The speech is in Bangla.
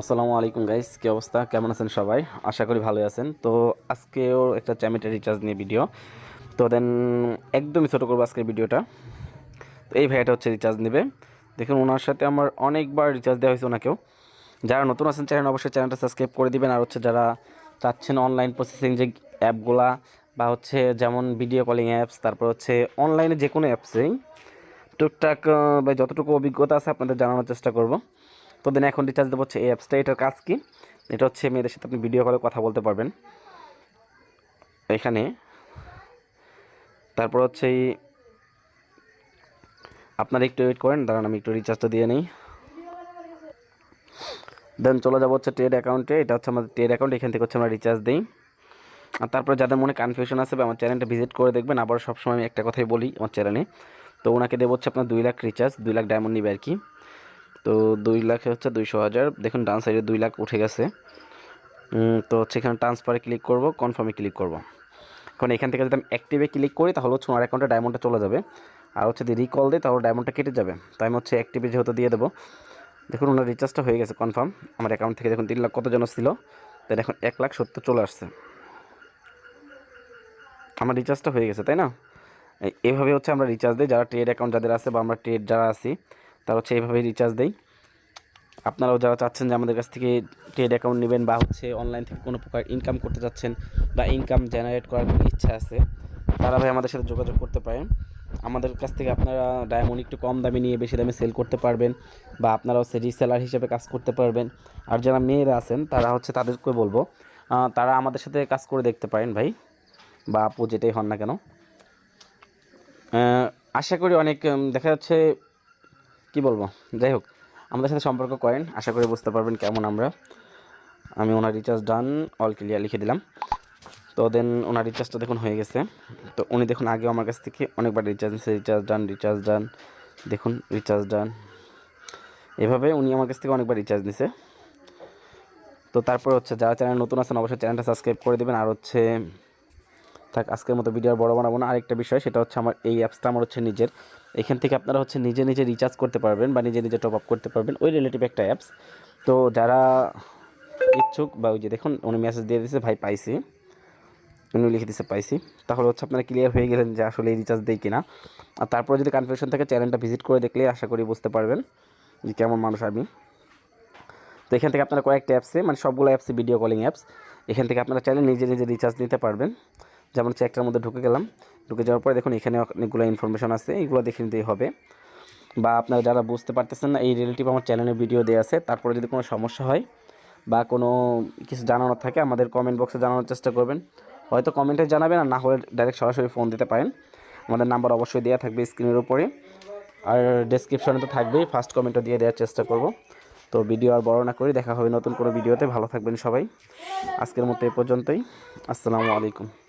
আসসালামু আলাইকুম গাইস কী অবস্থা? কেমন আছেন সবাই? আশা করি ভালোই আছেন। তো আজকেও একটা চ্যামিটার রিচার্জ নিয়ে ভিডিও তো দেন একদমই ছোটো করব আজকের ভিডিওটা তো এই ভাইয়াটা হচ্ছে রিচার্জ নেবে। দেখুন, ওনার সাথে আমার অনেকবার রিচার্জ দেওয়া হয়েছে ওনাকেও। যারা নতুন আছেন, চ্যানেল, অবশ্যই চ্যানেলটা সাবস্ক্রাইব করে দিবেন। আর হচ্ছে যারা চাচ্ছেন অনলাইন প্রসেসিং যে অ্যাপগুলা বা হচ্ছে যেমন ভিডিও কলিং অ্যাপস তারপর হচ্ছে অনলাইনে যে কোনো অ্যাপসেই টুকটাক বা যতটুকু অভিজ্ঞতা আছে আপনাদের জানানোর চেষ্টা করব। তো দেন এখন রিচার্জ দেবো হচ্ছে এই অ্যাপসটা এটার কাজ কি? এটা হচ্ছে মেয়েদের সাথে আপনি ভিডিও কলে কথা বলতে পারবেন। এখানে। তারপর হচ্ছে এই আপনারা একটু ওয়েট করেন, দাঁড়ান, আমি একটু রিচার্জটা দিয়ে নিই। দেন চলে যাব হচ্ছে ট্রেড অ্যাকাউন্টে এটা হচ্ছে আমাদের ট্রেড অ্যাকাউন্ট এখান থেকে হচ্ছে আমরা রিচার্জ দিই। আর তারপরে যাদের মনে কনফিউশন আছে বা আমার চ্যানেলটা ভিজিট করে দেখবেন, আবার সবসময় আমি একটা কথাই বলি আমার চ্যানেলে তো ওনাকে দেবো হচ্ছে আপনার দুই লাখ রিচার্জ দুই লাখ ডায়মন্ড নিবে আর কি। তো দুই লাখে হচ্ছে দুইশো হাজার। দেখুন ডান সাইডে দুই লাখ উঠে গেছে। তো হচ্ছে এখানে ট্রান্সফারে ক্লিক করব কনফার্মে ক্লিক করব। এখন এখান থেকে যদি আমি অ্যাক্টিভে ক্লিক করি, তাহলে হচ্ছে আমার অ্যাকাউন্টে ডায়মন্ডটা চলে যাবে। আর হচ্ছে যদি রিকল দিই, তাহলে ডায়মন্ডটা কেটে যাবে। তো আমি হচ্ছে অ্যাক্টিভে যেহেতু দিয়ে দেবো, দেখুন ওনার রিচার্জটা হয়ে গেছে কনফার্ম আমার অ্যাকাউন্ট থেকে দেখুন তিন লাখ কত জন ছিল দেন এখন এক লাখ সত্তর চলে আসছে। আমার রিচার্জটা হয়ে গেছে, তাই না? এইভাবে হচ্ছে আমরা রিচার্জ দিই। যারা ট্রেড অ্যাকাউন্ট যাদের আছে বা আমরা ট্রেড যারা আছি, তারা হচ্ছে এইভাবেই রিচার্জ দেই। আপনারাও যারা চাচ্ছেন যে আমাদের কাছ থেকে ট্রেড অ্যাকাউন্ট নেবেন বা হচ্ছে অনলাইন থেকে কোনো প্রকার ইনকাম করতে চাচ্ছেন বা ইনকাম জেনারেট করার ইচ্ছা আছে, তারা ভাই আমাদের সাথে যোগাযোগ করতে পারেন। আমাদের কাছ থেকে আপনারা ডায়মন্ড একটু কম দামে নিয়ে বেশি দামে সেল করতে পারবেন বা আপনারা হচ্ছে রিসেলার হিসেবে কাজ করতে পারবেন। আর যারা মেয়েরা আছেন, তারা হচ্ছে তাদেরকে বলব তারা আমাদের সাথে কাজ করে দেখতে পারেন ভাই, বা আপু যেটাই হন না কেন। আশা করি অনেক দেখা যাচ্ছে, কি বলব? যাই হোক। আমাদের সাথে সম্পর্ক করেন, আশা করি বুঝতে পারবেন কেমন আমরা। আমি ওনার রিচার্জ ডান অল ক্লিয়ার লিখে দিলাম। তো দেন ওনার রিচার্জটা দেখুন হয়ে গেছে। তো উনি দেখুন আগে আমার কাছ থেকে অনেকবার রিচার্জ নিচ্ছে রিচার্জ ডান রিচার্জ ডান দেখুন রিচার্জ ডান এভাবে উনি আমার কাছ থেকে অনেকবার রিচার্জ নিছে তো তারপর হচ্ছে যারা চ্যানেল নতুন আছেন, অবশ্যই চ্যানেলটা সাবস্ক্রাইব করে দেবেন। আর হচ্ছে, থাক, আজকের মতো ভিডিও আর বড় বানাবো না। আরেকটা বিষয়, সেটা হচ্ছে আমার এই অ্যাপসটা আমার হচ্ছে নিজের। এখান থেকে আপনারা হচ্ছে নিজে নিজে রিচার্জ করতে পারবেন বা নিজে নিজে টপ আপ করতে পারবেন ওই রিলেটিভ একটা অ্যাপস তো যারা ইচ্ছুক বা ওই যে দেখুন, উনি মেসেজ দিয়ে দিয়েছে ভাই, পাইছি। উনি লিখে দিচ্ছে পাইছি। তাহলে হচ্ছে আপনারা ক্লিয়ার হয়ে গেলেন যে আসলে এই রিচার্জ দেয় কিনা। আর তারপরে যদি কনফিউশন থাকে চ্যানেলটা ভিজিট করে দেখলে আশা করি বুঝতে পারবেন যে কেমন মানুষ আমি। তো এখান থেকে আপনারা কয়েকটা অ্যাপসে মানে সবগুলো অ্যাপসে ভিডিও কলিং অ্যাপস এখান থেকে আপনারা চাইলে নিজে নিজে রিচার্জ নিতে পারবেন। যেমন হচ্ছে একটার মধ্যে ঢুকে গেলাম। ঢুকে যাওয়ার পরে দেখুন এখানে অনেকগুলো ইনফরমেশন আছে এইগুলো দেখে নিতেই হবে। বা আপনারা যারা বুঝতে পারতেছেন না, এই রিলেটিভ আমার চ্যানেলে ভিডিও দেওয়া আছে, তারপরে যদি কোনো সমস্যা হয় বা কোনো কিছু জানানোর থাকে, আমাদের কমেন্ট বক্সে জানানোর চেষ্টা করবেন। হয়তো কমেন্টে জানাবেন, আর না হলে ডাইরেক্ট সরাসরি ফোন দিতে পারেন। আমাদের নাম্বার অবশ্যই দেওয়া থাকবে স্ক্রিনের উপরে। আর ডেসক্রিপশনে তো থাকবেই ফার্স্ট কমেন্টও দিয়ে দেওয়ার চেষ্টা করব। তো ভিডিও আর বড় না করি দেখা হবে নতুন কোনো ভিডিওতে ভালো থাকবেন সবাই। আজকের মতো এ পর্যন্তই। আসসালামু আলাইকুম।